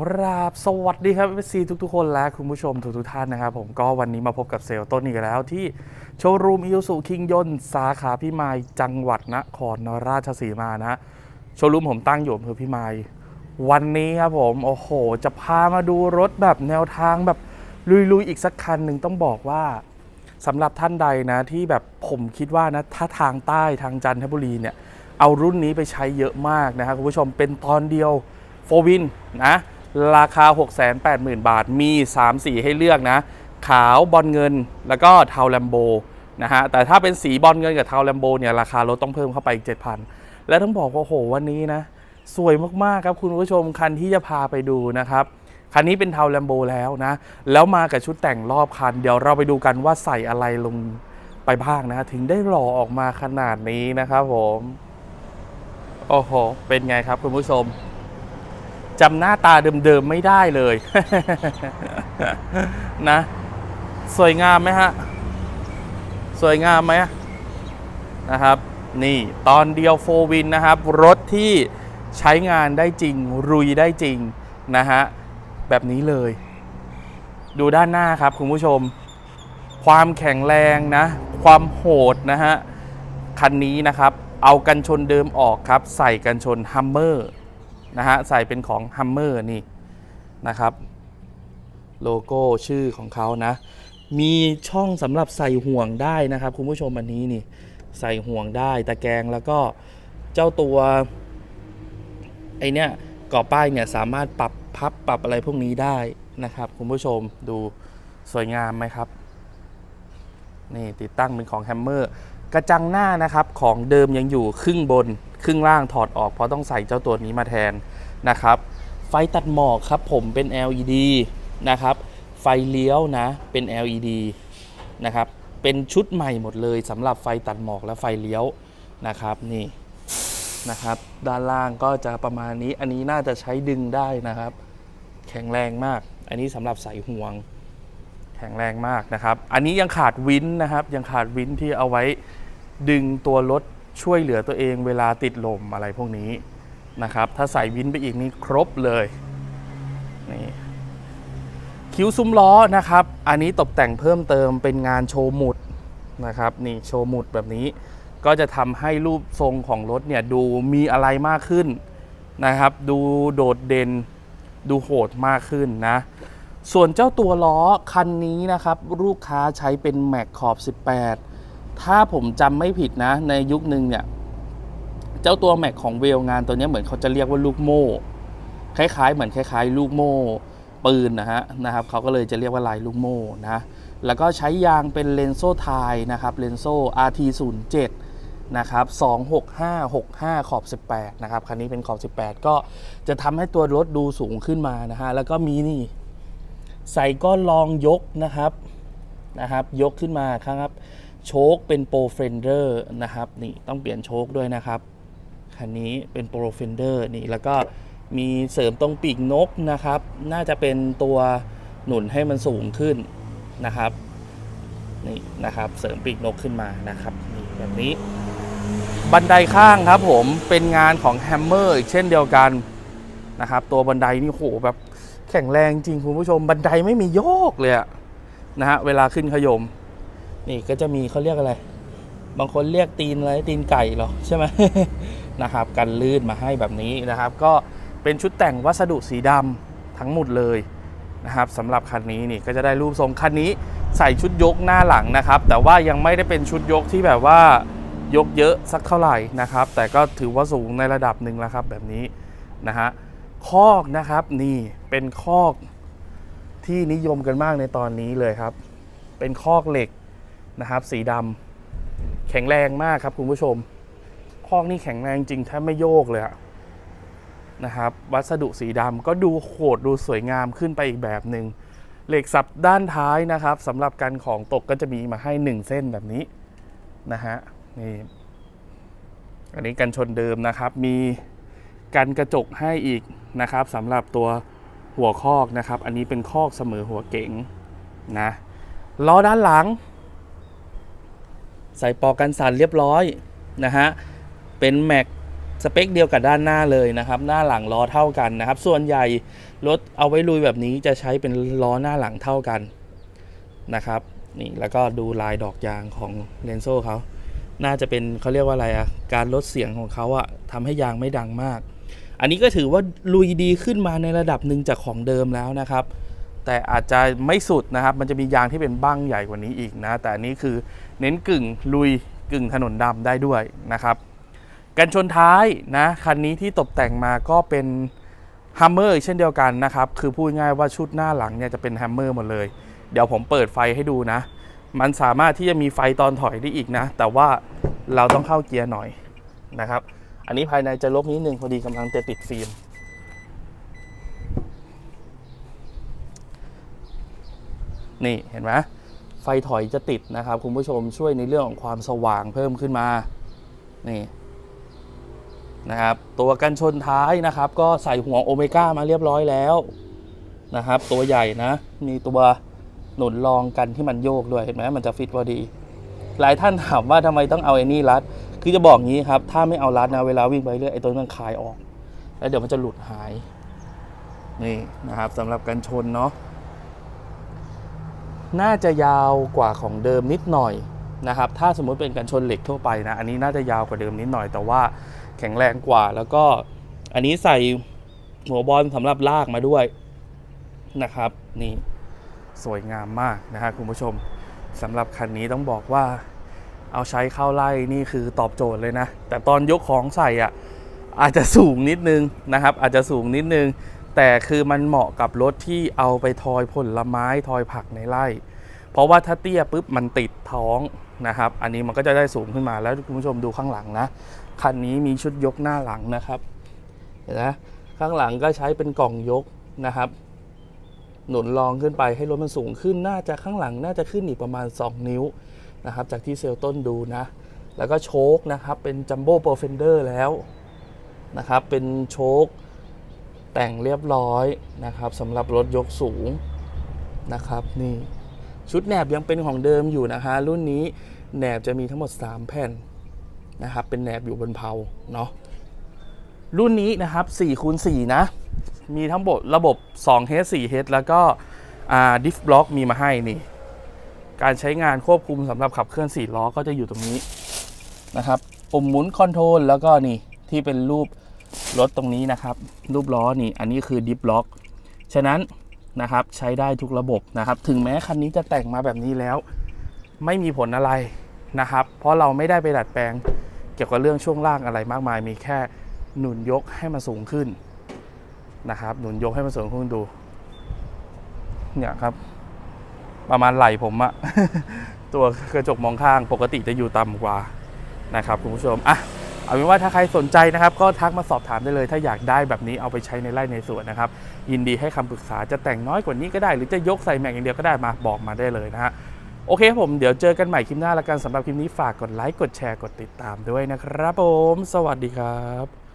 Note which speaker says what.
Speaker 1: ครับสวัสดีครับเอฟซีทุกๆ คนและคุณผู้ชมทุกๆท่านนะครับ ผมก็วันนี้มาพบกับเซลล์ต้นอีกแล้วที่โชว์รูมอิ u สุคิงยนสาขาพิมายจังหวัดนครราชสีมานะโชว์รูมผมตั้งอยู่อำเภอพิมายวันนี้ครับผมโอ้โห จะพามาดูรถแบบแนวทางแบบลุยๆ อีกสักคันหนึ่งต้องบอกว่าสำหรับท่านใดนะที่แบบผมคิดว่านะถ้าทางใต้ทางจันทบุรีเนี่ยเอารุ่นนี้ไปใช้เยอะมากนะครับคุณผู้ชมเป็นตอนเดียวโฟวินนะ ราคา 680,000 บาทมี 3 สีให้เลือกนะ ขาวบอลเงินแล้วก็เทาแลมโบนะฮะแต่ถ้าเป็นสีบอลเงินกับเทาแลมโบเนี่ยราคารถต้องเพิ่มเข้าไปอีก 7,000 และต้องบอกว่าโอ้โหวันนี้นะ สวยมากๆครับคุณผู้ชมคันที่จะพาไปดูนะครับคันนี้เป็นเทาแลมโบแล้วนะ แล้วมากับชุดแต่งรอบคัน เดี๋ยวเราไปดูกันว่าใส่อะไรลงไปบ้างนะ ถึงได้หล่อออกมาขนาดนี้นะครับผม โอ้โห เป็นไงครับคุณผู้ชม จำหน้าตาเดิมๆไม่ได้เลย นะ สวยงามไหมฮะ สวยงามไหมนะครับ นี่ตอนเดียวโฟวินนะครับ รถที่ใช้งานได้จริง รุยได้จริง นะฮะ แบบนี้เลย ดูด้านหน้าครับคุณผู้ชม ความแข็งแรงนะ ความโหดนะฮะ คันนี้นะครับ เอากันชนเดิมออกครับ ใส่กันชนฮัมเมอร์ นะฮะใส่เป็นของฮัมเมอร์นี่นะครับ โลโก้ชื่อของเขานะ มีช่องสำหรับใส่ห่วงได้นะครับ คุณผู้ชมอันนี้นี่ใส่ห่วงได้ตะแกรงแล้วก็เจ้าตัวไอเนี้ยกรอป้ายเนี่ยสามารถปรับพับปรับอะไรพวกนี้ได้นะครับ คุณผู้ชมดูสวยงามไหมครับ นี่ติดตั้งเป็นของแฮมเมอร์กระจังหน้านะครับของเดิมยังอยู่ครึ่งบน ครึ่งล่างถอดออกเพราะต้องใส่เจ้าตัวนี้มาแทนนะครับ ไฟตัดหมอกครับผมเป็น LED นะครับ ไฟเลี้ยวนะเป็น LED นะครับ เป็นชุดใหม่หมดเลยสำหรับไฟตัดหมอกและไฟเลี้ยวนะครับนี่นะครับด้านล่างก็จะประมาณนี้อันนี้น่าจะใช้ดึงได้นะครับ แข็งแรงมาก อันนี้สำหรับใส่ห่วง แข็งแรงมากนะครับ อันนี้ยังขาดวินนะครับ ยังขาดวินที่เอาไว้ดึงตัวรถ ช่วยเหลือตัวเองเวลาติดลมอะไรพวกนี้นะครับ ถ้าใส่วินไปอีกนี่ครบเลยนี่คิ้วซุ้มล้อนะครับ อันนี้ตกแต่งเพิ่มเติมเป็นงานโชว์หมุดนะครับนี่โชว์หมุดแบบนี้ก็จะทำให้รูปทรงของรถเนี่ยดูมีอะไรมากขึ้นนะครับ ดูโดดเด่นดูโหดมากขึ้นนะ ส่วนเจ้าตัวล้อคันนี้นะครับ ลูกค้าใช้เป็นแม็กขอบ 18 ถ้าผมจำไม่ผิดนะ ในยุคหนึ่งเนี่ย เจ้าตัวแม็กของเวลงานตัวนี้เหมือนเขาจะเรียกว่าลูกโม่คล้ายๆ เหมือนคล้าย ๆ ลูกโม่ปืนนะฮะนะครับเขาก็เลยจะเรียกว่าลายลูกโม่นะแล้วก็ใช้ยางเป็นเลนโซไทยนะครับเลนโซ RT07 นะครับ 26565 ขอบ 18 นะครับ คันนี้เป็นขอบ 18 ก็จะทำให้ตัวรถดูสูงขึ้นมานะฮะ แล้วก็มีนี่ ใส่ก้อนรองยกนะครับ นะครับ ยกขึ้นมาครับ โชคเป็นโปรเฟนเดอร์นะครับนี่ต้องเปลี่ยนโชคด้วยนะครับคันนี้เป็นโปรเฟนเดอร์นี่แล้วก็มีเสริมตรงปีกนกนะครับ น่าจะเป็นตัวหนุนให้มันสูงขึ้นนะครับนี่นะครับเสริมปีกนกขึ้นมานะครับนี่แบบนี้ บันไดข้างครับผมเป็นงานของแฮมเมอร์อีกเช่นเดียวกันนะครับ ตัวบันไดนี่โหแบบแข็งแรงจริงคุณผู้ชมบันไดไม่มีโยกเลยะนะฮะเวลาขึ้นขยม นี่ก็จะมีเขาเรียกอะไร บางคนเรียกตีนอะไรตีนไก่หรอใช่ไหมนะครับกันลื่นมาให้แบบนี้นะครับ ก็เป็นชุดแต่งวัสดุสีดำทั้งหมดเลยนะครับสำหรับคันนี้นี่ก็จะได้รูปทรงคันนี้ใส่ชุดยกหน้าหลังนะครับ แต่ว่ายังไม่ได้เป็นชุดยกที่แบบว่ายกเยอะสักเท่าไหร่นะครับ แต่ก็ถือว่าสูงในระดับหนึ่งแล้วครับแบบนี้นะฮะคอกนะครับนี่เป็นคอกที่นิยมกันมากในตอนนี้เลยครับ เป็นคอกเหล็ก นะครับ สีดำแข็งแรงมากครับคุณผู้ชมคอกนี่แข็งแรงจริงแทบไม่โยกเลยนะครับ วัสดุสีดำก็ดูโหดดูสวยงามขึ้นไปอีกแบบหนึ่งเหล็กสับด้านท้ายนะครับสำหรับการของตกก็จะมีมาให้ 1 เส้นแบบนี้นะฮะนี่อันนี้กันชนเดิมนะครับ มีกันกระจกให้อีกนะครับสำหรับตัวหัวคอกนะครับ อันนี้เป็นคอกเสมอหัวเก๋งนะล้อด้านหลัง ใส่ปอกกันสั่นเรียบร้อยนะฮะเป็นแม็กสเปคเดียวกับด้านหน้าเลยนะครับ หน้าหลังล้อเท่ากันนะครับ ส่วนใหญ่รถเอาไว้ลุยแบบนี้จะใช้เป็นล้อหน้าหลังเท่ากันนะครับนี่แล้วก็ดูลายดอกยางของเลนโซ่เขาน่าจะเป็นเขาเรียกว่าอะไรอะการลดเสียงของเขาอะทำให้ยางไม่ดังมาก อันนี้ก็ถือว่าลุยดีขึ้นมาในระดับหนึ่งจากของเดิมแล้วนะครับ แต่อาจจะไม่สุดนะครับ มันจะมียางที่เป็นบ้างใหญ่กว่านี้อีกนะ แต่อันนี้คือเน้นกึ่งลุยกึ่งถนนดำได้ด้วยนะครับกันชนท้ายนะคันนี้ที่ตกแต่งมาก็เป็นฮัมเมอร์เช่นเดียวกันนะครับ คือพูดง่ายว่าชุดหน้าหลังเนี่ยจะเป็นแฮมเมอร์หมดเลย เดี๋ยวผมเปิดไฟให้ดูนะ มันสามารถที่จะมีไฟตอนถอยได้อีกนะ แต่ว่าเราต้องเข้าเกียร์หน่อยนะครับ อันนี้ภายในจะลบนิดนึงพอดีกำลังจะติดฟิล์ม นี่เห็นไหมไฟถอยจะติดนะครับคุณผู้ชมช่วยในเรื่องของความสว่างเพิ่มขึ้นมานี่นะครับตัวกันชนท้ายนะครับ ก็ใส่หัวโอเมก้ามาเรียบร้อยแล้วนะครับ ตัวใหญ่นะ มีตัวหนุนรองกันที่มันโยกด้วยเห็นไหมมันจะฟิตพอดี หลายท่านถามว่าทำไมต้องเอาไอ้นี่รัด คือจะบอกงี้ครับ ถ้าไม่เอารัดนะเวลาวิ่งไปเรื่อยไอ้ตัวนี้มันคลายออก แล้วเดี๋ยวมันจะหลุดหายนี่นะครับสำหรับกันชนเนาะ น่าจะยาวกว่าของเดิมนิดหน่อยนะครับ ถ้าสมมุติเป็นกันชนเหล็กทั่วไปนะ อันนี้น่าจะยาวกว่าเดิมนิดหน่อย แต่ว่าแข็งแรงกว่า แล้วก็อันนี้ใส่หัวบอลสำหรับลากมาด้วยนะครับ นี่สวยงามมากนะครับคุณผู้ชมสำหรับคันนี้ต้องบอกว่าเอาใช้เข้าไล่นี่คือตอบโจทย์เลยนะ แต่ตอนยกของใส่อะอาจจะสูงนิดนึงนะครับ อาจจะสูงนิดนึง แต่คือมันเหมาะกับรถที่เอาไปทอยผลไม้ทอยผักในไร่ เพราะว่าถ้าเตี้ยปุ๊บมันติดท้องนะครับ อันนี้มันก็จะได้สูงขึ้นมาแล้วคุณผู้ชมดูข้างหลังนะคันนี้มีชุดยกหน้าหลังนะครับเห็นไหมข้างหลังก็ใช้เป็นกล่องยกนะครับ หนุนรองขึ้นไปให้รถมันสูงขึ้นน่าจะข้างหลังน่าจะขึ้นอีกประมาณ 2 นิ้วนะครับ จากที่เซลล์ต้นดูนะ แล้วก็โชคนะครับเป็นจัมโบ้โปรเฟนเดอร์แล้วนะครับ เป็นโชค แต่งเรียบร้อยนะครับสำหรับรถยกสูงนะครับนี่ชุดแหนบยังเป็นของเดิมอยู่นะคะรุ่นนี้แหนบจะมีทั้งหมด 3 แผ่นนะครับเป็นแหนบอยู่บนเพลาเนาะรุ่นนี้นะครับ4คูณ4นะ มีทั้งหมดระบบ 2 h 4 h แล้วก็ดิฟบล็อกมีมาให้นี่ การใช้งานควบคุมสำหรับขับเคลื่อน 4 ล้อก็จะอยู่ตรงนี้นะครับปุ่มหมุนคอนโทรลแล้วก็นี่ที่เป็นรูป รถตรงนี้นะครับ รูปล้อนี่อันนี้คือดิฟล็อก ฉะนั้นนะครับใช้ได้ทุกระบบนะครับ ถึงแม้คันนี้จะแต่งมาแบบนี้แล้ว ไม่มีผลอะไรนะครับ เพราะเราไม่ได้ไปดัดแปลงเกี่ยวกับเรื่องช่วงล่างอะไรมากมาย มีแค่หนุนยกให้มันสูงขึ้นนะครับ หนุนยกให้มันสูงขึ้นดู เนี่ยครับ ประมาณไหล่ผมอะตัวกระจกมองข้างปกติจะอยู่ต่ำกว่านะครับคุณผู้ชมอะ เอาเป็นว่าถ้าใครสนใจนะครับ ก็ทักมาสอบถามได้เลย ถ้าอยากได้แบบนี้เอาไปใช้ในไร่ในสวนนะครับ ยินดีให้คำปรึกษาจะแต่งน้อยกว่านี้ก็ได้ หรือจะยกใส่แม็กอย่างเดียวก็ได้มาบอกมาได้เลยนะฮะโอเคผมเดี๋ยวเจอกันใหม่คลิปหน้าละกันสำหรับคลิปนี้ฝากกดไลค์กดแชร์กดติดตามด้วยนะครับผม สวัสดีครับ